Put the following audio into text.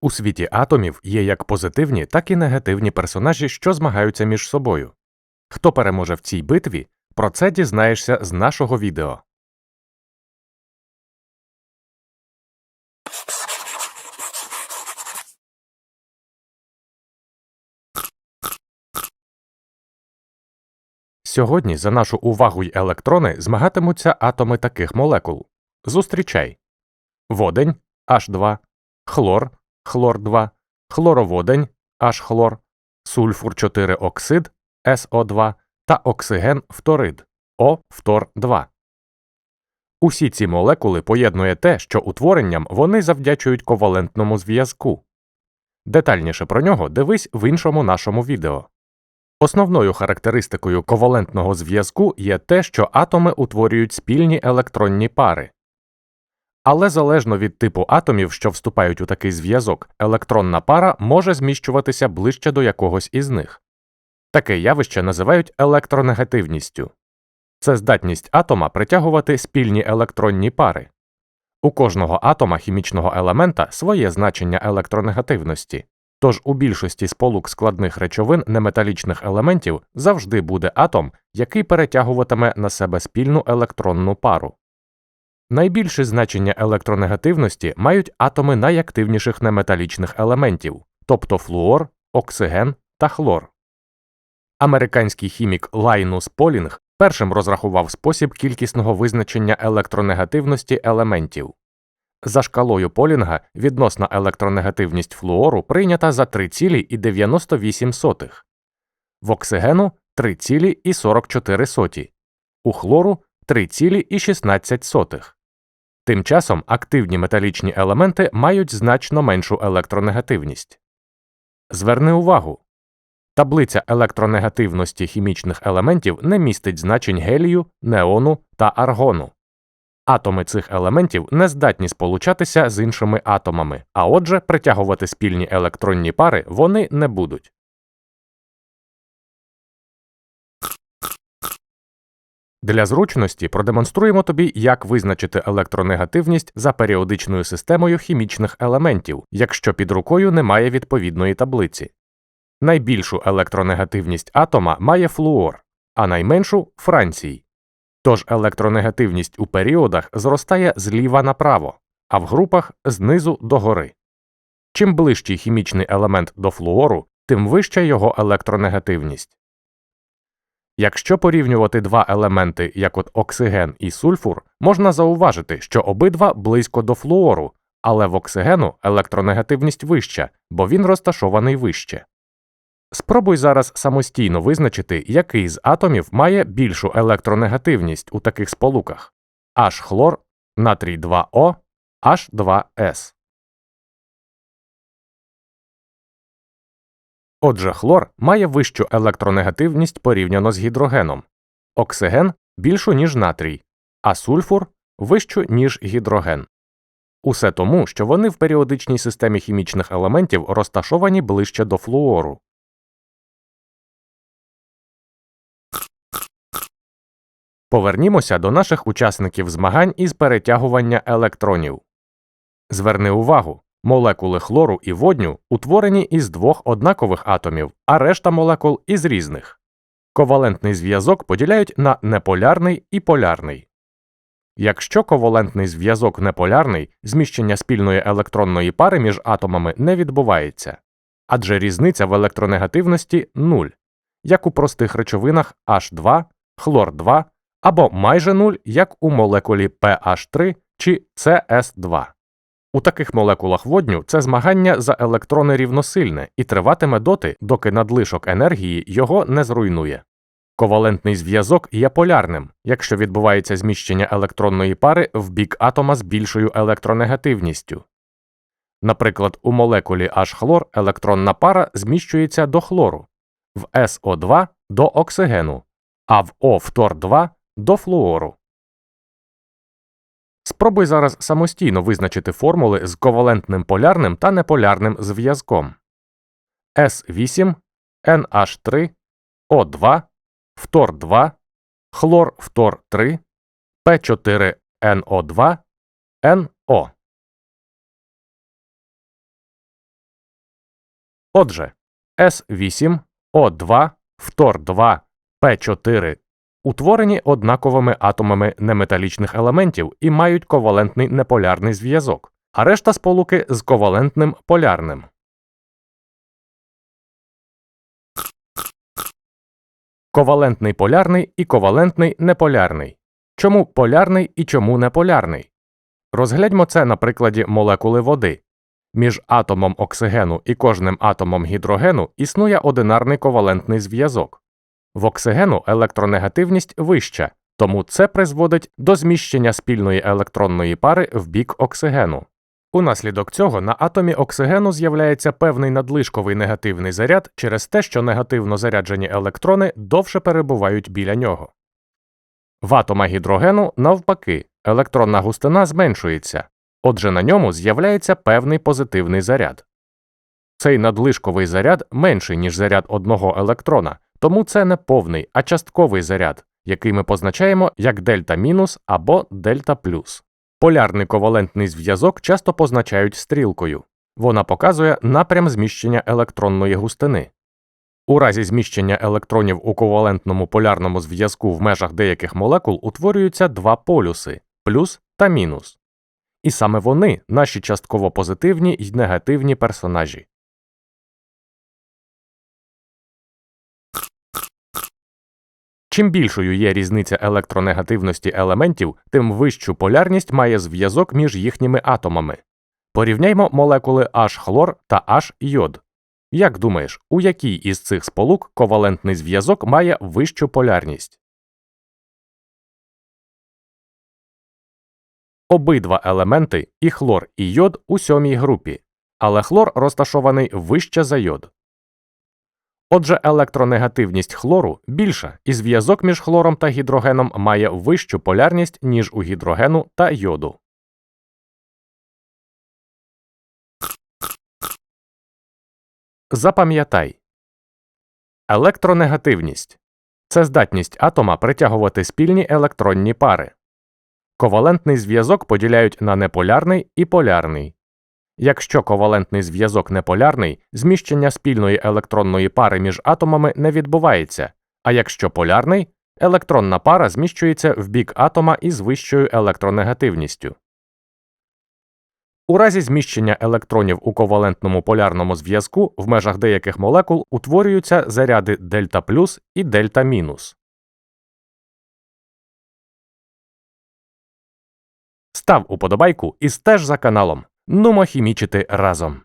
У світі атомів є як позитивні, так і негативні персонажі, що змагаються між собою. Хто переможе в цій битві, про це дізнаєшся з нашого відео. Сьогодні за нашу увагу й електрони змагатимуться атоми таких молекул. Зустрічай водень H2, хлор хлор 2, хлороводень H-хлор, сульфур 4 оксид СО2 та оксиген фторид О фтор 2. Усі ці молекули поєднує те, що утворенням вони завдячують ковалентному зв'язку. Детальніше про нього дивись в іншому нашому відео. Основною характеристикою ковалентного зв'язку є те, що атоми утворюють спільні електронні пари. Але залежно від типу атомів, що вступають у такий зв'язок, електронна пара може зміщуватися ближче до якогось із них. Таке явище називають електронегативністю це здатність атома притягувати спільні електронні пари. У кожного атома хімічного елемента своє значення електронегативності, тож у більшості сполук складних речовин неметалічних елементів завжди буде атом, який перетягуватиме на себе спільну електронну пару. Найбільше значення електронегативності мають атоми найактивніших неметалічних елементів, тобто флуор, оксиген та хлор. Американський хімік Лайнус Полінг першим розрахував спосіб кількісного визначення електронегативності елементів. За шкалою Полінга відносна електронегативність флуору прийнята за 3,98, в оксигену 3,44, у хлору 3,16. Тим часом активні металічні елементи мають значно меншу електронегативність. Зверни увагу таблиця електронегативності хімічних елементів не містить значень гелію, неону та аргону. Атоми цих елементів не здатні сполучатися з іншими атомами, а отже, притягувати спільні електронні пари вони не будуть. Для зручності продемонструємо тобі, як визначити електронегативність за періодичною системою хімічних елементів, якщо під рукою немає відповідної таблиці. Найбільшу електронегативність атома має флуор, а найменшу францій. Тож електронегативність у періодах зростає зліва направо, а в групах знизу догори. Чим ближчий хімічний елемент до флуору, тим вища його електронегативність. Якщо порівнювати два елементи, як от оксиген і сульфур, можна зауважити, що обидва близько до флуору, але в оксигену електронегативність вища, бо він розташований вище. Спробуй зараз самостійно визначити, який з атомів має більшу електронегативність у таких сполуках H хлор, натрій 2О, H2S. Отже, хлор має вищу електронегативність порівняно з гідрогеном, оксиген більшу, ніж натрій, а сульфур вищу, ніж гідроген. Усе тому, що вони в періодичній системі хімічних елементів розташовані ближче до флуору. Повернімося до наших учасників змагань із перетягування електронів. Зверни увагу, Молекули хлору і водню утворені із двох однакових атомів, а решта молекул із різних. Ковалентний зв'язок поділяють на неполярний і полярний. Якщо ковалентний зв'язок неполярний, зміщення спільної електронної пари між атомами не відбувається, адже різниця в електронегативності нуль, як у простих речовинах H2, хлор 2 або майже нуль, як у молекулі PH3 чи CS2. У таких молекулах водню це змагання за електрони рівносильне і триватиме доти, доки надлишок енергії його не зруйнує. Ковалентний зв'язок є полярним, якщо відбувається зміщення електронної пари в бік атома з більшою електронегативністю. Наприклад, у молекулі H-хлор електронна пара зміщується до хлору, в СО2 до оксигену, а в О фтор 2 до флуору. Спробуй зараз самостійно визначити формули з ковалентним полярним та неполярним зв'язком С8, NH3, О2, фтор 2, хлор фтор 3, П4НО2, НО. Отже, С8, О2, фтор 2, П4 утворені однаковими атомами неметалічних елементів і мають ковалентний неполярний зв'язок, а решта сполуки з ковалентним полярним. Ковалентний полярний і ковалентний неполярний. Чому полярний і чому неполярний? Розгляньмо це на прикладі молекули води. Між атомом оксигену і кожним атомом гідрогену існує одинарний ковалентний зв'язок. В оксигену електронегативність вища, тому це призводить до зміщення спільної електронної пари в бік оксигену. Унаслідок цього на атомі оксигену з'являється певний надлишковий негативний заряд через те, що негативно заряджені електрони довше перебувають біля нього. В атома гідрогену, навпаки, електронна густина зменшується, отже на ньому з'являється певний позитивний заряд. Цей надлишковий заряд менший, ніж заряд одного електрона, тому це не повний, а частковий заряд, який ми позначаємо як дельта мінус або дельта плюс. Полярний ковалентний зв'язок часто позначають стрілкою. Вона показує напрям зміщення електронної густини. У разі зміщення електронів у ковалентному полярному зв'язку в межах деяких молекул утворюються два полюси плюс та мінус. І саме вони наші частково позитивні й негативні персонажі. Чим більшою є різниця електронегативності елементів, тим вищу полярність має зв'язок між їхніми атомами. Порівняймо молекули H-хлор та H-йод. Як думаєш, у якій із цих сполук ковалентний зв'язок має вищу полярність? Обидва елементи і хлор і йод у сьомій групі, але хлор розташований вище за йод. Отже, електронегативність хлору більша, і зв'язок між хлором та гідрогеном має вищу полярність, ніж у гідрогену та йоду. Запам'ятай електронегативність це здатність атома притягувати спільні електронні пари. Ковалентний зв'язок поділяють на неполярний і полярний. Якщо ковалентний зв'язок неполярний, зміщення спільної електронної пари між атомами не відбувається, а якщо полярний, електронна пара зміщується в бік атома із вищою електронегативністю. У разі зміщення електронів у ковалентному полярному зв'язку в межах деяких молекул утворюються заряди дельта плюс і дельта мінус. Став уподобайку і стеж за каналом. Нумо хімічити разом.